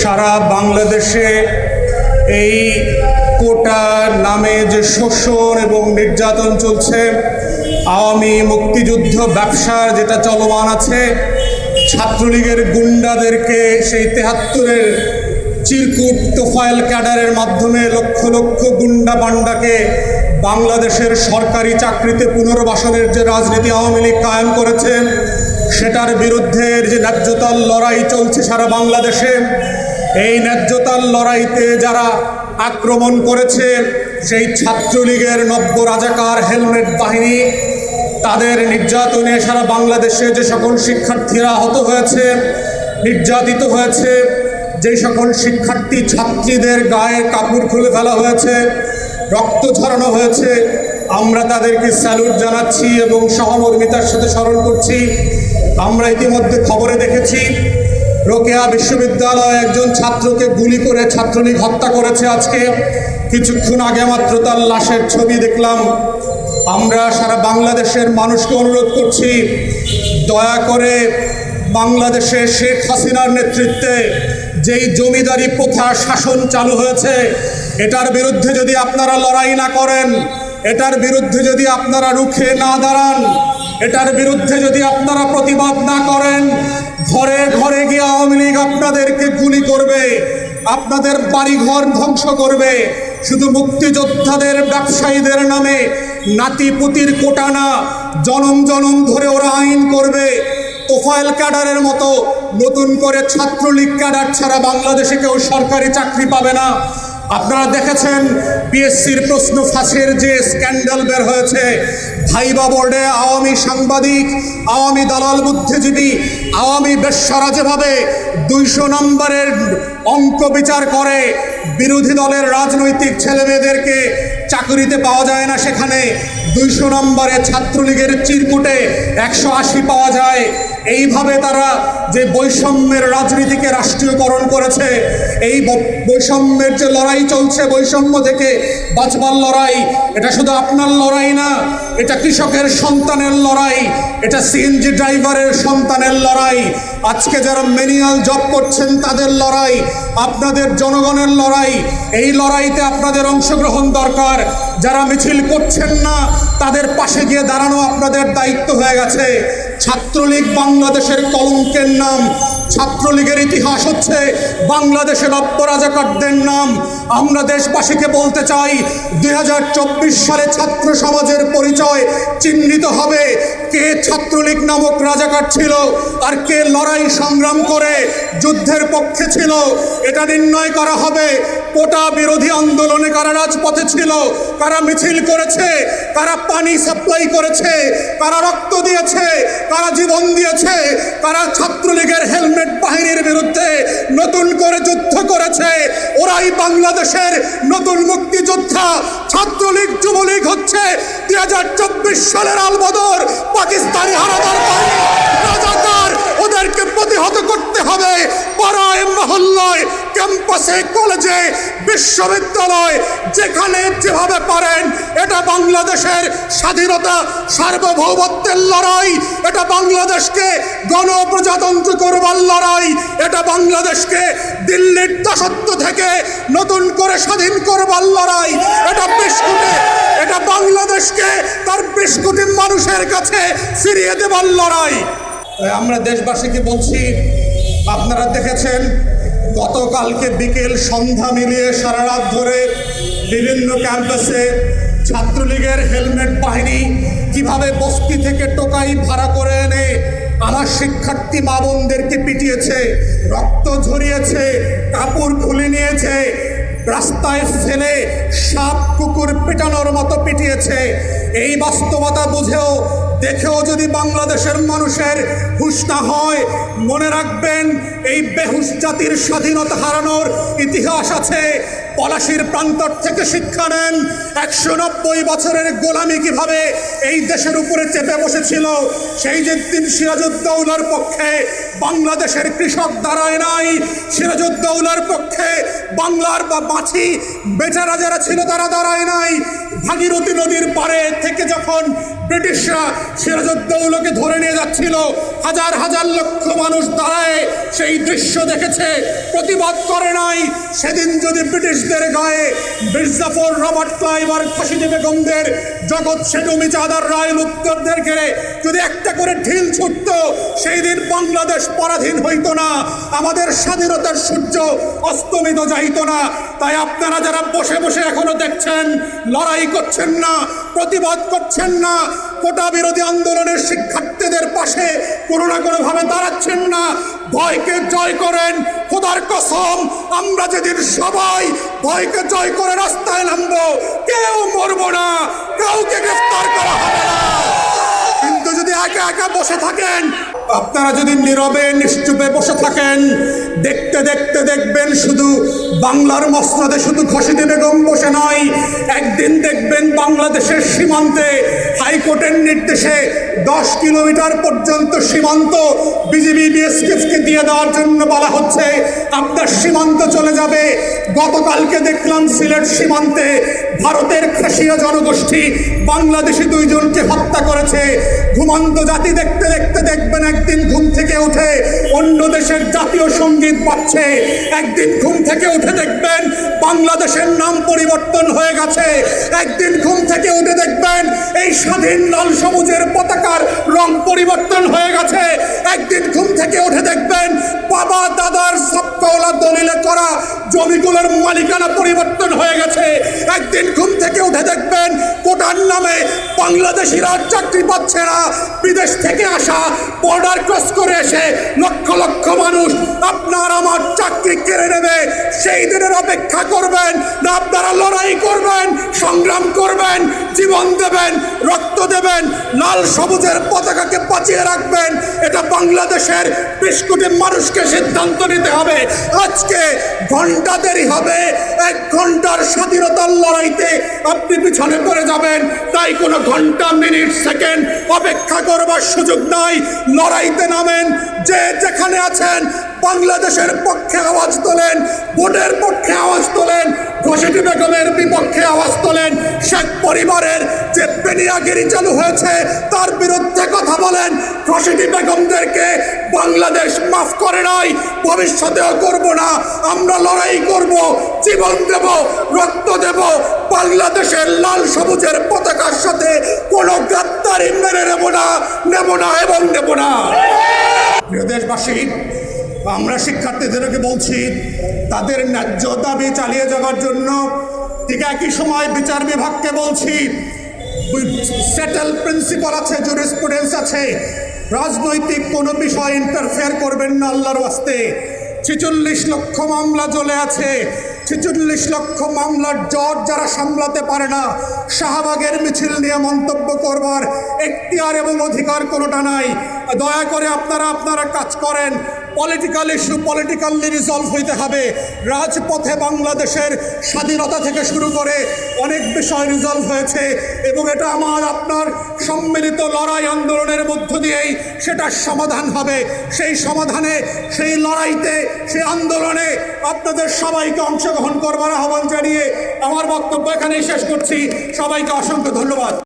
সারা বাংলাদেশে এই কোটা নামে যে শোষণ এবং নির্যাতন চলছে, আওয়ামী মুক্তিযুদ্ধ ব্যবসার যেটা চলমান আছে, ছাত্রলীগের গুন্ডাদেরকে সেই তেহাত্তরের চিরকুট তোফায়েল ক্যাডারের মাধ্যমে লক্ষ লক্ষ গুন্ডা বান্ডাকে বাংলাদেশের সরকারি চাকরিতে পুনর্বাসনের যে রাজনীতি আওয়ামী লীগ কায়েম করেছে সেটার বিরুদ্ধে যে ন্যায্যতার লড়াই চলছে সারা বাংলাদেশে, এই ন্যায্যতার লড়াইতে যারা আক্রমণ করেছে, সেই ছাত্রলীগের নব্য রাজাকার হেলমেট বাহিনী, তাদের নির্যাতনে সারা বাংলাদেশে যে সকল শিক্ষার্থীরা আহত হয়েছে, নির্যাতিত হয়েছে, যে সকল শিক্ষার্থী ছাত্রীদের গায়ে কাপড় খুলে ফেলা হয়েছে, রক্ত ঝরানো হয়েছে আমরা তাদেরকে স্যালুট জানাচ্ছি এবং সহমর্মিতার সাথে স্মরণ করছি। আমরা ইতিমধ্যে খবরে দেখেছি, রোকেয়া বিশ্ববিদ্যালয়ে একজন ছাত্রকে গুলি করে ছাত্রলীগ হত্যা করেছে আজকে। কিছুক্ষণ আগে মাত্র তার লাশের ছবি দেখলাম। আমরা সারা বাংলাদেশের মানুষকে অনুরোধ করছি, দয়া করে বাংলাদেশে শেখ হাসিনার নেতৃত্বে যেই জমিদারি প্রথা শাসন চালু হয়েছে, এটার বিরুদ্ধে যদি আপনারা লড়াই না করেন এটার বিরুদ্ধে যদি আপনারা রুখে না দাঁড়ান, এটার বিরুদ্ধে যদি আপনারা প্রতিবাদ না করেন, ঘরে ঘরে গিয়ে আওয়ামী লীগ আপনাদেরকে গুলি করবে, আপনাদের বাড়িঘর ধ্বংস করবে, শুধু মুক্তিযোদ্ধাদের, ব্যবসায়ীদের নামে নাতিপুতির কোটানা জনম জনম ধরে ওরা আইন করবে, তোফায়েল ক্যাডারের মতো নতুন করে ছাত্রলীগ ক্যাডার ছাড়া বাংলাদেশে কেউ সরকারি চাকরি পাবে না। আপনারা দেখেছেন পিএসসির প্রশ্ন ফাঁসের যে স্ক্যান্ডাল বের হয়েছে। ভাইবা বোর্ডে আওয়ামী সাংবাদিক, আওয়ামী দালাল বুদ্ধিজীবী, আওয়ামী বেশ্যরা যেভাবে দুইশো নম্বরের অঙ্ক বিচার করে, বিরোধী দলের রাজনৈতিক ছেলেমেয়েদেরকে চাকরিতে পাওয়া যায় না সেখানে, দুইশো নম্বরে ছাত্রলীগের চিরকুটে একশো আশি পাওয়া যায়। এইভাবে তারা যে বৈষম্যের রাজনীতিকে রাষ্ট্রীয়করণ করেছে, এই বৈষম্যের যে লড়াই চলছে, বৈষম্য থেকে বাঁচবার লড়াই, এটা শুধু আপনার লড়াই না, এটা কৃষকের সন্তানের লড়াই, এটা সিএনজি ড্রাইভারের সন্তানের লড়াই, আজকে যারা ম্যানুয়াল জব করছেন তাদের লড়াই, আপনাদের জনগণের লড়াই, এই লড়াইতে আপনাদের অংশগ্রহণ দরকার। যারা মিছিল করছেন না, তাদের পাশে গিয়ে দাঁড়ানো আপনাদের দায়িত্ব হয়ে গেছে। ছাত্রলীগ বাংলাদেশের কলঙ্কের নাম। ছাত্রলীগের ইতিহাস হচ্ছে বাংলাদেশের অপরাজাকারদের নাম। আমরা দেশবাসীকে বলতে চাই, দুই হাজার চব্বিশ সালে ছাত্র সমাজের পরিচয় চিহ্নিত হবে। কে ছাত্রলীগ নামক রাজাকার ছিল আর কে লড়াই সংগ্রাম করে যুদ্ধের পক্ষে ছিল, এটা নির্ণয় করা হবে। কোটা বিরোধী আন্দোলনে কারা রাজপথে ছিল, কারা মিছিল করেছে, কারা পানি সাপ্লাই করেছে, কারা রক্ত দিয়েছে কারা জীবন দিয়েছে কারা ছাত্রলীগের হেলমেট বাহিনীর বিরুদ্ধে নতুন করে যুদ্ধ করেছে। ওরাই বাংলাদেশের নতুন মুক্তিযোদ্ধা। ছাত্রলীগ, যুবলীগ হচ্ছে দুই হাজার চব্বিশ সালের আলবদর। পাকিস্তানি হারাদার রাজাকার, ওদেরকে প্রতিহত করতে হবে। পাড়ায়, মহল্লায় ক্যাম্পাসে কলেজে, বিশ্ববিদ্যালয়, যেখানে যেভাবে পারেন, এটা বাংলাদেশের স্বাধীনতা, সার্বভৌমত্বের লড়াই, এটা বাংলাদেশকে গণপ্রজাতন্ত্র করবার লড়াই, এটা বাংলাদেশকে দিল্লির দাসত্ব থেকে নতুন করে স্বাধীন করবার লড়াই, এটা বিস্কুটে এটা বাংলাদেশকে তার বিশ কোটি মানুষের কাছে ফিরিয়ে দেবার লড়াই। আমরা দেশবাসীকে বলছি, আপনারা দেখেছেন গতকালকে বিকেল সন্ধ্যা মিলিয়ে সারা রাত ধরে বিভিন্ন ক্যাম্পাসে ছাত্রলীগের হেলমেট বাহিনী কীভাবে বস্তি থেকে টোকাই ভাড়া করে এনে আমার শিক্ষার্থী মা বোনদেরকে পিটিয়েছে, রক্ত ঝরিয়েছে, কাপড় খুলে নিয়েছে, রাস্তায় ফেলে সাপ কুকুর পেটানোর মতো পিটিয়েছে, এই বাস্তবতা বুঝেও দেখেও যদি বাংলাদেশের মানুষের হুশ না হয়, মনে রাখবেন, এই বেহুশ জাতির স্বাধীনতা হারানোর ইতিহাস আছে। পলাশির প্রান্তর থেকে শিক্ষা নেন, একশো নব্বই বছরের গোলামি কীভাবে এই দেশের উপরে চেপে বসেছিল, সেই যে দিন সিরাজউদ্দৌলার পক্ষে বাংলাদেশের কৃষক দাঁড়ায় নাই, সিরাজউদ্দৌলার পক্ষে বাংলার বা মাছি বেচারা যারা ছিল তারা দাঁড়ায় নাই। ভাগীরথী নদীর পারে থেকে যখন ব্রিটিশরা সিরাজউদ্দৌলাকে ধরে নিয়ে যাচ্ছিল। হাজার হাজার লক্ষ মানুষ দাঁড়ায়, সেই দৃশ্য দেখেছে। প্রতিবাদ করে নাই। সেদিন যদি ব্রিটিশদের গায়ে মির্জাফর রবার্ট ক্লাইভ আর খাসিদি বেগমদের জগৎ সেতু মিচাদার রায় উত্তরদের ঘেরে যদি একটা করে ঢিল ছুটত, সেই দিন বাংলাদেশ পরাধীন হইতো না। আমাদের স্বাধীনতার সূর্য অস্তমিত যাইতো না। তাই আপনারা যারা বসে বসে এখনও দেখছেন, লড়াই করছেন না প্রতিবাদ করছেন না। কোটা বিরোধী আন্দোলনের শিক্ষার্থীদের পাশে কোনো না কোনো ভাবে দাঁড়াচ্ছেন না। ভয়কে জয় করেন, খোদার কসম, আমরা যেদিন সবাই ভয়কে জয় করে রাস্তায় নামব, কেউ মরবো না, কাউকে গ্রেফতার করা হবে না। কিন্তু যদি একা একা বসে থাকেন আপনারা যদি নীরবে, নিশ্চুপে বসে থাকেন, দেখতে দেখতে দেখবেন শুধু বাংলার মসনদে শুধু খসিদি বেগম বসে নয়, একদিন দেখবেন বাংলাদেশের সীমান্তে হাইকোর্টের নির্দেশে দশ কিলোমিটার পর্যন্ত সীমান্ত বিজিবি বিএসএফকে দিয়ে দেওয়ার জন্য বলা হচ্ছে, আপনার সীমান্ত চলে যাবে। গতকালকে দেখলাম সিলেট সীমান্তে ভারতের খাসিয়া জনগোষ্ঠী বাংলাদেশি দুইজনকে হত্যা করেছে। ঘুমন্ত জাতি দেখতে দেখতে দেখবেন একদিন ঘুম থেকে উঠে অন্য দেশের জাতীয় সংগীত পাচ্ছে। একদিন ঘুম থেকে উঠে দেখবেন বাংলাদেশের নাম পরিবর্তন হয়ে গেছে। একদিন ঘুম থেকে উঠে দেখবেন এই স্বাধীন লাল সবুজের পতাকার রং পরিবর্তন হয়ে গেছে। একদিন ঘুম থেকে উঠে দেখবেন বাবা দাদার সবকলা দলিলে করা জমিগুলোর মালিকানা পরিবর্তন হয়ে গেছে। একদিন ঘুম থেকে উঠে দেখবেন কোটার নামে বাংলাদেশিরা চাকরি পাচ্ছে না। বিদেশ থেকে আসা বর্ডার ক্রস করে এসে লক্ষ লক্ষ মানুষ আপনার আমার চাকরি কেড়ে নেবে। সেই দিনের অপেক্ষা করবেন, না আপনারা লড়াই করবেন, সংগ্রাম করবেন, জীবন দেবেন, রক্ত দেবেন, লাল সবুজের পতাকাকে বাঁচিয়ে রাখবেন। এটা বাংলাদেশের বিশ কোটি মানুষকে সিদ্ধান্ত নিতে হবে। আজকে ঘণ্টা দেরি হবে, এক ঘণ্টার স্বাধীনতার লড়াইতে আপনি পিছনে পড়ে যাবেন। তাই কোনো ঘণ্টা, মিনিট, সেকেন্ড অপেক্ষা করবার সুযোগ নাই। লড়াইতে নামেন, যে যেখানে আছেন, বাংলাদেশের পক্ষে আওয়াজ তোলেন, ভোটের পক্ষে আওয়াজ তোলেন। ঘোষিটি বেগমের বিপক্ষে আওয়াজ তোলেন শেখ পরিবারের যে বেনিয়াগিরি চালু হয়েছে, তার বিরুদ্ধে কথা বলেন। ঘোষিটি বেগমদেরকে বাংলাদেশ মাফ করে নাই, ভবিষ্যতেও করব না, আমরা লড়াই করব, জীবন দেব, রক্ত দেব, বাংলাদেশের লাল সবুজের পতাকার সাথে কোনো গাদ্দারি মেনে নেব না নেব না এবং নেব না। প্রিয় দেশবাসী আমরা শিক্ষার্থীদেরকে বলছি, তাদের ন্যায্য দাবি চালিয়ে যাওয়ার জন্য ঠিক একই সময় বিচার বিভাগকে বলছি সেটেল প্রিন্সিপাল আছে জুরিসপ্রুডেন্স আছে। রাজনৈতিক কোনো বিষয় ইন্টারফেয়ার করবেন না আল্লাহর ওয়াস্তে। ছেচল্লিশ লক্ষ মামলা চলে আছে। ছেচল্লিশ লক্ষ মামলার জট যারা সামলাতে পারে না, শাহবাগের মিছিল নিয়ে মন্তব্য করবার এখতিয়ার এবং অধিকার কোনোটা নাই। দয়া করে আপনারা আপনারা কাজ করেন। পলিটিক্যাল ইস্যু পলিটিক্যালি রিজলভ হইতে হবে। রাজপথে বাংলাদেশের স্বাধীনতা থেকে শুরু করে অনেক বিষয় রিজলভ হয়েছে এবং এটা আমার, আপনার সম্মিলিত লড়াই আন্দোলনের মধ্য দিয়েই সেটার সমাধান হবে। সেই সমাধানে, সেই লড়াইতে, সেই আন্দোলনে আপনাদের সবাইকে অংশগ্রহণ করবার আহ্বান জানিয়ে আমার বক্তব্য এখানেই শেষ করছি। সবাইকে অসংখ্য ধন্যবাদ।